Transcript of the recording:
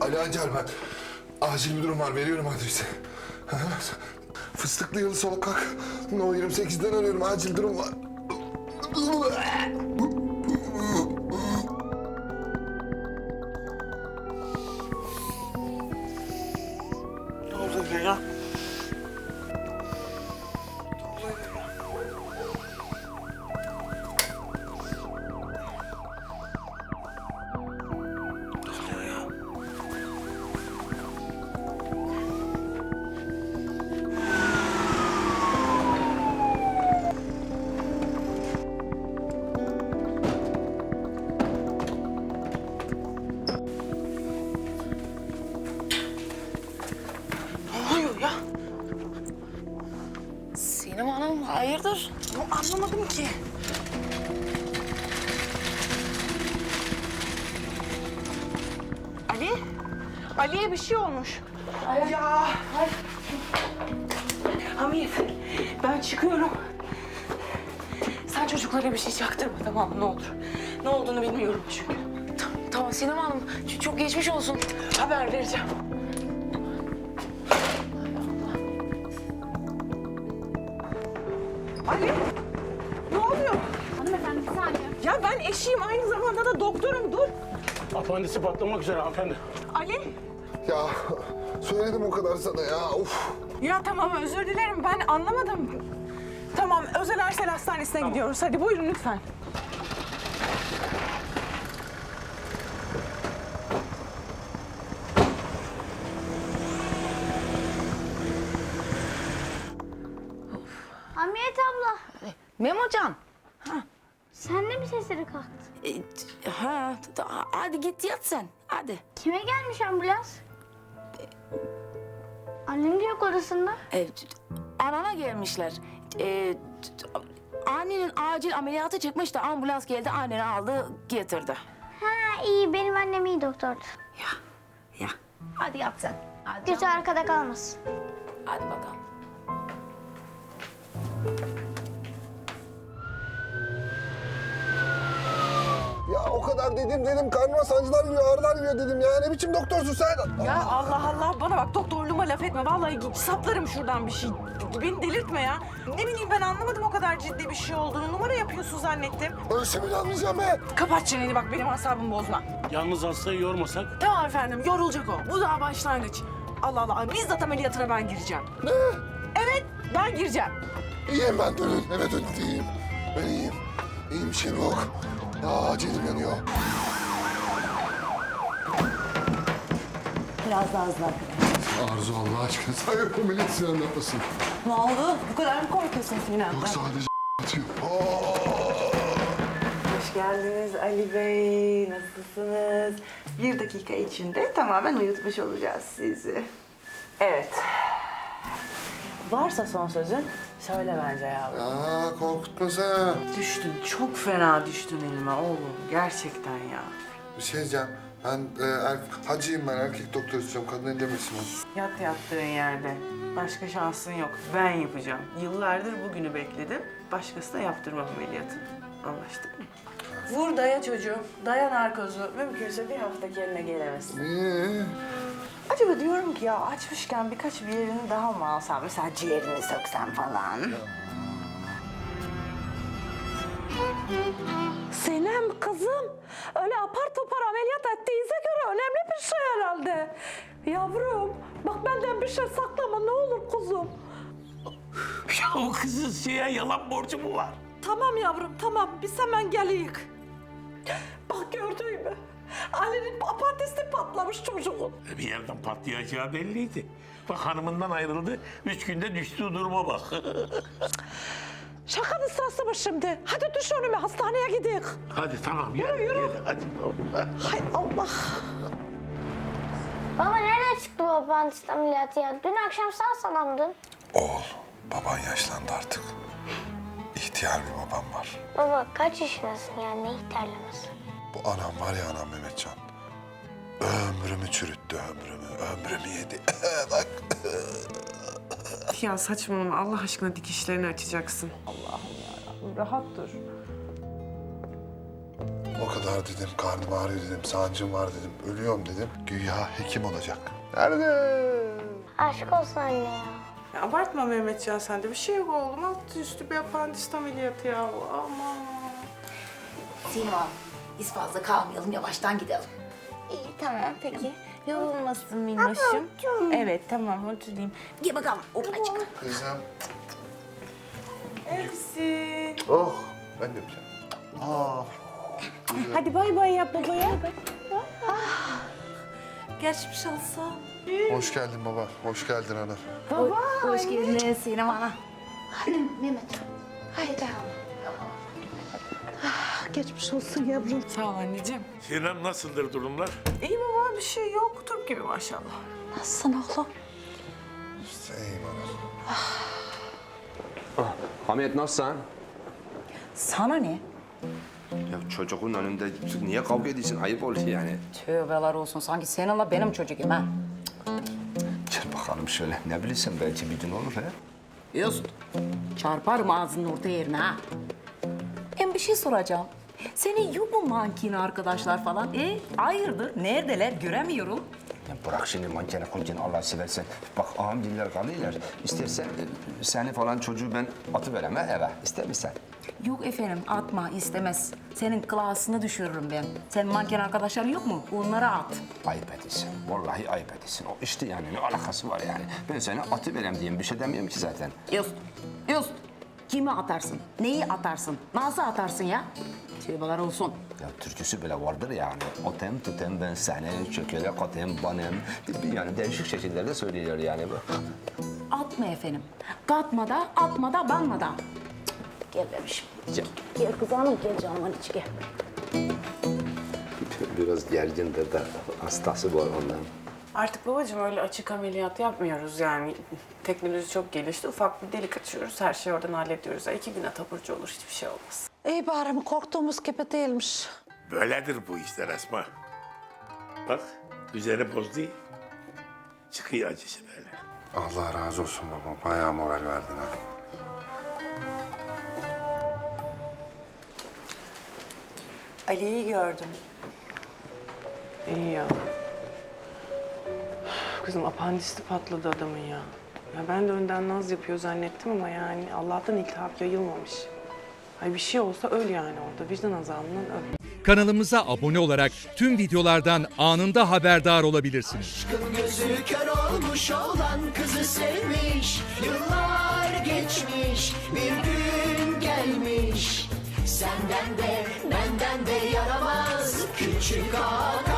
Ali. Acil bir durum var. Veriyorum adresi. Fıstıklı Yalı Sokak. No 28'den arıyorum. Acil durum var. Hayırdır? Anlamadım ki. Ali? Ali'ye bir şey olmuş. Ya. Hamiyet, ben çıkıyorum. Sen çocuklara bir şey çaktırma tamam mı? Ne olur. Ne olduğunu bilmiyorum çünkü. Tamam, tamam Sinem Hanım ç- çok geçmiş olsun. Haber vereceğim. Ali, ne oluyor? Hanımefendi bir saniye. Ya ben eşiyim aynı zamanda da doktorum. Dur. Apandisi patlamak üzere hanımefendi. Ali. Ya söyledim o kadar sana ya. Uf. Ya tamam özür dilerim ben anlamadım. Tamam Özel Arsel Hastanesi'ne gidiyoruz. Hadi buyurun lütfen. Memocan. Sen de mi sesleri kalktı? E, ha, hadi git yat sen. Hadi. Kime gelmiş ambulans? Annem de yok odasında. E, anana gelmişler. E, annenin acil ameliyatı çıkmış da ambulans geldi anneni aldı getirdi. Ha iyi benim annem iyi doktordu. Ya ya. Hadi yat sen. Hadi, Gözü arkada kalmasın. hadi bakalım. Kadar dedim dedim. Karnıma sancılar geliyor, ağrılar geliyor dedim ya. Ne biçim doktorsun sen? Ya Allah Allah bana bak doktorluğuma laf etme. Vallahi saplarım şuradan bir şey. Beni delirtme ya. Ne bileyim ben anlamadım o kadar ciddi bir şey olduğunu. Numara yapıyorsun zannettim. Ölse bile anlayacağım be. Kapat çeneni bak benim asabımı bozma. Yalnız hastayı yormasak Tamam efendim yorulacak o. Bu daha başlangıç. Allah Allah bizzat ameliyatına ben gireceğim. Ne? Evet ben gireceğim. İyiyim ben dönün. Evet dönün iyiyim. Ben iyiyim. İyiyim bir şeyim yok. Ya cilim yanıyor. Biraz daha hızlı. Arzu Allah aşkına sen yapabilirsin anlatmasın. Ne oldu? Bu kadar mı korkuyorsun Sinan? Yok sadece atıyor. Hoş geldiniz Ali Bey. Nasılsınız? Bir dakika içinde tamamen uyutmuş olacağız sizi. Evet. Varsa son sözün söyle bence yavrum. Ya korkutma sen. Düştün, çok fena düştün elime oğlum. Gerçekten ya. Bir şey diyeceğim. Ben e, er, hacıyım ben. Erkek doktor istiyorum. Kadın bana. Yat yattığın yerde. Başka şansın yok. Ben yapacağım. Yıllardır bugünü bekledim. Başkası da yaptırmam ameliyatı. Anlaştık mı? Vur daya çocuğum. Daya narkozu. Mümkünse bir hafta kendine gelemesin. Niye? Acaba diyorum ki ya açmışken birkaç bir yerini daha mı alsam? Mesela ciğerini söksem falan. Sinem kızım. Öyle apar topar ameliyat ettiğinize göre önemli bir şey herhalde. Yavrum bak benden bir şey saklama ne olur kuzum. ya o kızın şeye yalan borcu mu var? Tamam yavrum tamam biz hemen geliyik. Bak gördün mü? Ali'nin apatisi patlamış çocuğun. Bir yerden patlayacağı belliydi. Bak hanımından ayrıldı. Üç günde düştüğü duruma bak. Şakanın sırası mı şimdi? Hadi düş önüme hastaneye gidelim. hadi tamam yürü yürü. Hadi. Hay Allah. Baba nereden çıktı bu apandisit ameliyatı ya? Dün akşam sağ salamdın. Oğul, baban yaşlandı artık. İhtiyar bir babam var. Baba kaç yaşındasın yani ne ihtiyarlaması? Bu anam var ya anam Mehmetcan. Ömrümü çürüttü ömrümü. Ömrümü yedi. Bak. Ya saçmalama Allah aşkına dikişlerini açacaksın. Rahat dur. O kadar dedim karnım ağrıyor dedim. Sancım var dedim. Ölüyorum dedim. Güya hekim olacak. Nerede? Aşk olsun anne ya. Ya abartma Mehmetcan sen de bir şey yok oğlum. Alt üstü bir apandist ameliyatı ya. Aman. Sinan, biz fazla kalmayalım, yavaştan gidelim. İyi tamam peki. Yorulmasın minnoşum. Evet tamam oturayım. Gel bakalım, oblacık. Kızım. Hepsi. Oh. Ben de yapacağım. Ah. Hadi bay bay yap babaya. Geçmiş olsun. Hoş geldin baba. Hoş geldin ana. Hoş geldiniz Sinem Ana. Geçmiş olsun yavrum. Sağ ol anneciğim. Sinem nasıldır durumlar? İyi baba bir şey yok. Turp gibi maşallah. Nasılsın oğlum? İyiyim ana. Hamiyet nasılsın? Sana ne? Ya çocuğun önünde niye kavga ediyorsun? Ayıp oluyor yani. Tövbeler olsun, sanki seninle benim çocuğum ha. Gel bakalım şöyle. Ne bilirsin belki bir gün olur ha? Yust, çarparım ağzının orta yerine ha. Hem bir şey soracağım. Senin yok mu mankini arkadaşlar falan? E, hayırdır? Neredeler? Göremiyorum. Ya bırak şimdi mankene kunkene Allah seversen. Bak ağam diller kalıyorlar. İstersen e, seni falan çocuğu ben atıverem ha eve. İster misin? Yok efendim, atma istemez. Senin klasını düşürürüm ben. Sen manken arkadaşların yok mu? Onlara at. Ayıp ediyorsun. Vallahi ayıp ediyorsun. O işte yani ne alakası var yani. Ben seni atıverem diyeyim bir şey demiyorum ki zaten. Yust, Yust. Kimi atarsın? Neyi atarsın? Nasıl atarsın ya? Tövbeler olsun. Ya türküsü bile vardır yani. Otem tutem ben seni, çökele katem banem. Yani değişik şekillerde söylüyor yani bu. Atma efendim. Katma da, atma da, banma da. Gel bebişim. Gel. Gel kız hanım, gel canımın içi gel. Biraz gergindir de hastası var ondan. Artık babacığım öyle açık ameliyat yapmıyoruz yani. Teknoloji çok gelişti. Ufak bir delik açıyoruz. Her şeyi oradan hallediyoruz. Ya iki güne taburcu olur. Hiçbir şey olmaz. İyi bari korktuğumuz gibi değilmiş. Böyledir bu işler Esma. Bak düzeni bozdu. Çıkıyor acısı böyle. Allah razı olsun baba. Bayağı moral verdin ha. Ali'yi gördüm. İyi ya. Kızım apandisti patladı adamın ya. Ya ben de önden naz yapıyor zannettim ama yani Allah'tan iltihap yayılmamış. Ay bir şey olsa öl yani orada. Vicdan azabından öl. Kanalımıza abone olarak tüm videolardan anında haberdar olabilirsiniz. Gözü kör olmuş olan kızı sevmiş Yıllar geçmiş bir gün gelmiş Senden de benden de yaramaz küçük ağa